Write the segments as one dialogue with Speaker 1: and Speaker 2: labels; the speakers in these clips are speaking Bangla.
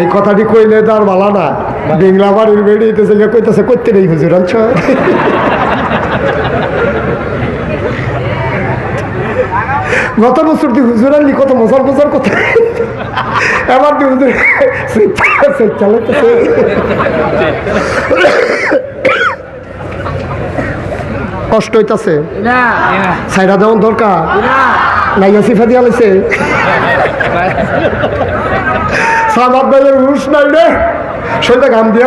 Speaker 1: এই কথাটি কইলে তো আর ভালো না। ডিংলা বাড়ির বেরিয়েছে কইতেছে করতে নেই হুজুর আচ্ছা গত বছর তুই হুজুর আনলি কত মজার মজার কথা। এবার তুই হুজুর সে চালাতেছে কষ্ট হইতাছে?
Speaker 2: না।
Speaker 1: সাইডা দেওয়ার দরকার?
Speaker 2: না।
Speaker 1: নাইয়া সিফা দিয়া লাইছে? ভাইয়ের হুশ নাই রে। শরীরটা ঘাম দিয়া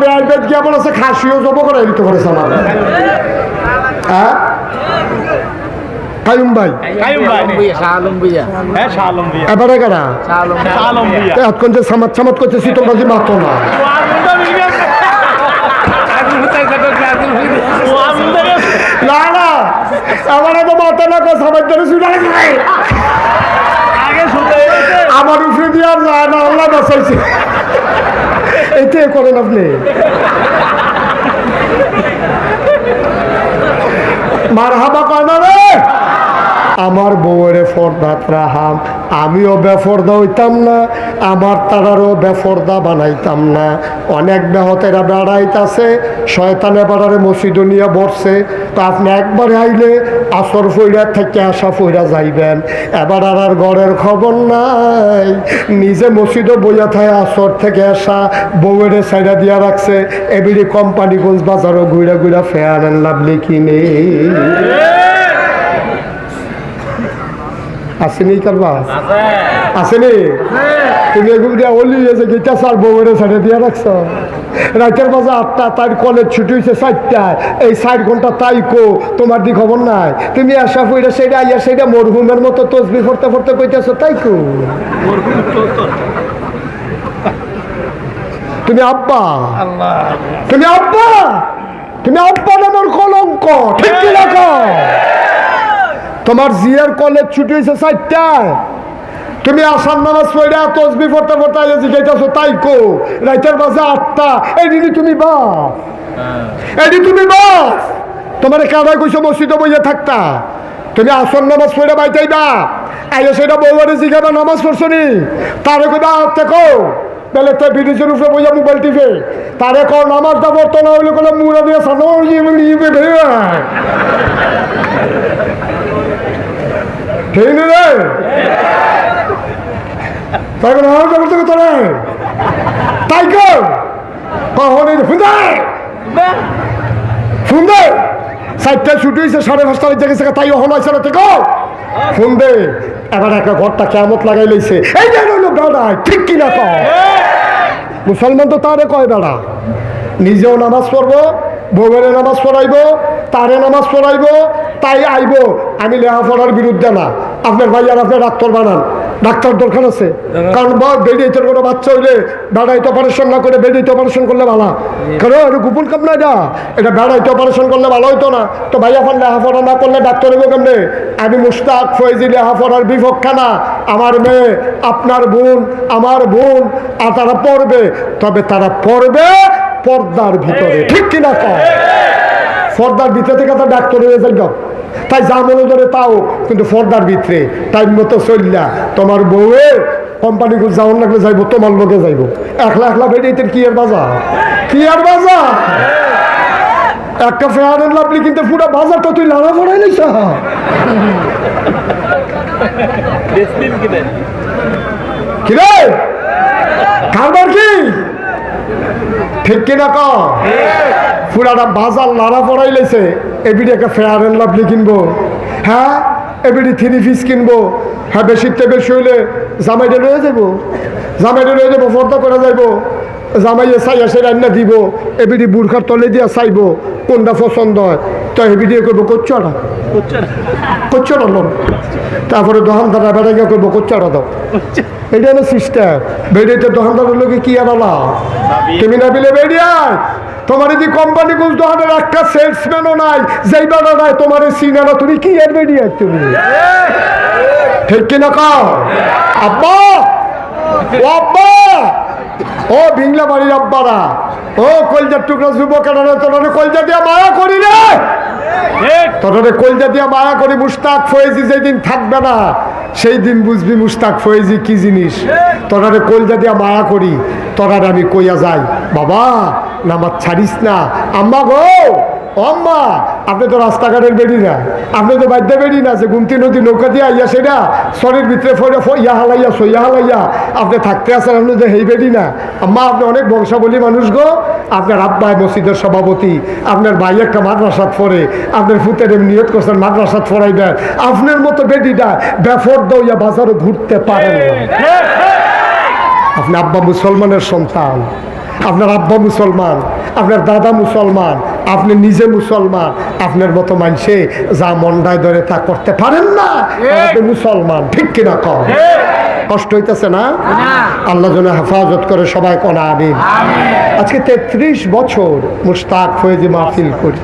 Speaker 1: বেআই বেদ কি আমার আছে? খাসিও জব করে দিতে পারে সামাদ হ্যাঁ? কায়ুম ভাই।
Speaker 3: হ্যাঁ
Speaker 1: এবারে কারা?
Speaker 2: শালম
Speaker 3: শালম দিয়া
Speaker 1: এতক্ষণ যে সামাদ সামাদ করতেছি তোমরা যে মাত্র না। না না আমার তো মাথা না ধরে শুনে
Speaker 3: গেছে
Speaker 1: আমার উপরে দিয়ে আর যায় না, আল্লাহ বাঁচাইছে। এইটাই করেন আপনি মার হাবা কয় না রে? আমার বউয়ের ফর্দাত রাহাম আমিও বেফর্দা হইতাম না, আমার তারারও বেফর্দা বানাইতাম না। অনেক বেহতেরা বেড়াইতাছে, শয়তানে বাড়ারে মসজিদ নিয়ে বসছে তো আপনি একবারে আইলে আসর ফইরা থেকে আসা ফইরা যাইবেন। এবার আর আর ঘরের খবর নাই। নিজে মসজিদও বইয়া থাকে আসর থেকে আসা বউয়ের সাইডা দিয়া রাখছে। এবিডি কোম্পানিগঞ্জ বাজারও ঘুরে ঘুরে ফেয়ার অ্যান্ড লাভলি কিনে আসেনি কারবা আসেনি? তুমি এগুলো দিয়া অলি হয়েছে গেটা স্যার বউয়ের সাইডে দিয়া রাখছ? রাতের বাজে আটটা, তার কলেজ ছুটি হয়েছে চারটায় এই ষাট ঘণ্টা তাই কো, তোমার দি খবর নাই। তুমি আসা ফইরা সেটা আইয়া সেটা মরহুমের মতো তসবি ফরতে ফরতে কইতেছো, তাই কো? তুমি আব্বা? তুমি আব্বা? তুমি আব্বা নামের কলঙ্ক, ঠিক কি রাখো তোমার জিয়ার কলেজ ছুটি হয়েছে চারটায়। তুমি আসার নামাজ পড়া তসবি ফরতে ফরতে আইয়া জিজ্ঞাসা তাই কো রাইতের বাজে আটটা এইদিনই তুমি বাস। এডি তুমি বাস। তোমার কাদায় কইছো মসজিদে বইয়া থাকতা। তুমি আসর নামাজ পড়ে বাইতাই না আইয়া সেটা বউবারে জিজ্ঞাসা নামাজ পড়ছো নি তারে কইবা দেখো বেলে তো ব্রিটিশের উপরে বইয়া মোবাইল টিপে। তারে কর নামাজটা পড়তো না হইলে কোনো মুড়া দিয়ে সানো ঠিক না রে? তাই কোনো আমার করতে রে তাই কর। কখন ফুন্দে ফুন্দে চারটায় ছুটি হয়েছে সাড়ে পাঁচটা বেজে গেছে তাই হল আছে না থেকে ফোন দে। এবার একটা ঘরটা কেমত লাগাই লইছে। এই যে রইল বেড়ায় ঠিক কিনা কর। মুসলমান তো তারে কয় বেড়া নিজেও নামাজ পড়ব বউয়ের নামাজ পড়াইব তারে নামাজ পড়াইব তাই আইব আমি লেখাপড়ার বিরুদ্ধে না। আপনার ভাই আর আপনার ডাক্তার বানান। ডাক্তার দরকার আছে। কারণ বেডিয়েটের কোনো বাচ্চা হইলে বেড়াইতে অপারেশন না করে বেডিয়েতে অপারেশন করলে ভালো। কেন এটা গোপন কাম না এটা এটা বেড়াইতে অপারেশন করলে ভালো হইতো না। তো ভাই আপনার লেখাপড়া না করলে ডাক্তার হইব কেমনে? আমি মুস্তাক ফয়েজি লেখাপড়ার বিপক্ষে না। আমার মেয়ে আপনার বোন আমার বোন আর তারা পড়বে। তবে তারা পড়বে পর্দার ভিতরে। ঠিক কিনা পর্দার ভিতরে থেকে তো ডাক্তার হয়ে যাই। তাই যা মনে ধরে তাও কিন্তু ফর্দার ভিতরে টাইম মতো চললা তোমার বউয়ে কোম্পানি যাওয়ার লাগলে যাইবো তোমার লোকে যাইবো। একলা একলা বেরিয়ে কি আর বাজা কি আর বাজার? একটা ফেয়ার এন্ড লাভলি কিন্তু পুরো বাজারটা তুই লাড়া ফড়াই নিস
Speaker 3: ডেসপিন কিনে।
Speaker 1: কি রে খাবার কি? ঠিক কিনা ক পুরাটা বাজার লাড়া পড়াই লেছে এবিডি একটা ফেয়ার এন্ড লাভলি কিনবো। হ্যাঁ এবিডি থ্রি পিস কিনবো। হ্যাঁ বেশিতে বেশি হইলে জামাইটা রয়ে যাব জামাইটা রয়ে যাব ফর্দা করে যাইবো। জামাইয়ে চাইয়া সে রান্না দিব। এবিডি বুর্খার তলে দিয়া চাইব কোনটা পছন্দ হয়? তো এবিডি করব কোচ্চটা কোচ্চটা লোন। তারপরে দোকানদাররা বেড়ে গিয়ে করব কোচ্চটা দাও। এটা হলো সিস্টেম বেরিয়েতে দোকানদারের লোকে কি আনালা তুমি না বিলে বেরিয়ায় তোমার যদি কোম্পানি গুজ দোকানের একটা সেলসম্যানও নাই, যেই বেড়া নাই তোমার সিনারা তুমি কি আর বেরিয়ে তুমি ঠিক কিনা কাও? আব্বা! ও আব্বা! ও ভিংলা বাড়ির আব্বারা, ও কলজার টুকরা যুবকেরা তোরা কলজা দিয়া মায়া করি রে! তোরে কলজা দিয়া মায়া করি, মুস্তাক ফয়েজি যেদিন থাকবে না, সেই দিন বুঝবি মুস্তাক ফয়েজি কি জিনিস। তোরারে কলজা দিয়া মায়া করি তোরারে আমি কইয়া যাই। বাবা নামাজ ছাড়িস না। আম্মা গো ও আম্মা আপনি তো রাস্তাঘাটের বেড়ি না। আপনি তো বাদ্যা বেড়ি না যে গুমতি নদী নৌকা দিয়ে আইয়া সেটা শরীর ভিতরে ফরে ইয়া হালাইয়া সইয়া হালাইয়া আপনি থাকতে আসেন আপনি তো হেই বেড়ি না। আম্মা আপনি অনেক বংশাবলী মানুষ গো। আপনার আব্বাই মসজিদের সভাপতি আপনার ভাই একটা মাদ্রাসাত পড়ে আপনার ফুতের নিয়ত করছেন মাদ্রাসাত পড়াইবেন আপনার মতো বেডিটা বেফর দইয়া বাজারে ঘুরতে পারেন না। আপনি আব্বা মুসলমানের সন্তান। আপনার আব্বা মুসলমান আপনার দাদা মুসলমান আপনি নিজে মুসলমান আপনার মতো মানুষে যা মন্ডায় ধরে তা করতে পারেন না আপনি মুসলমান ঠিক কিনা কম? কষ্ট হইতেছে না? আল্লাহ যেন হেফাজত করে সবাই কনা আমিন। আজকে তেত্রিশ বছর মুস্তাক ফয়েজি মাহফিল করি।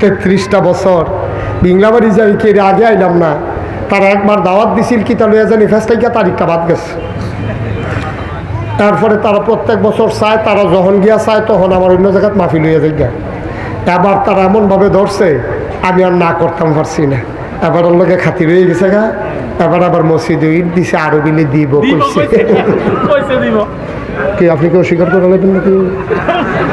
Speaker 1: তেত্রিশটা বছর। বিংলাবাড়ি যাই কে আগে আইলাম না। তারা একবার দাওয়াত দিছিল কি তাহলে জানি ফেস্টাইকা তারিখটা বাদ গেছে। তারপরে তারা প্রত্যেক বছর চায় তারা যখন গিয়া চায় তখন আমার অন্য জায়গায় মাফি লইয়া যাই গিয়া এবার তারা এমনভাবে ধরছে আমি আর না করতাম পারছি না। এবার ওর লোকে খাতির হয়ে গেছে গা। এবার আবার মসজিদে ইট দিছে আরও বিলে কইছে।
Speaker 3: দিব।
Speaker 1: কি আপনি কি অস্বীকার করে নাকি?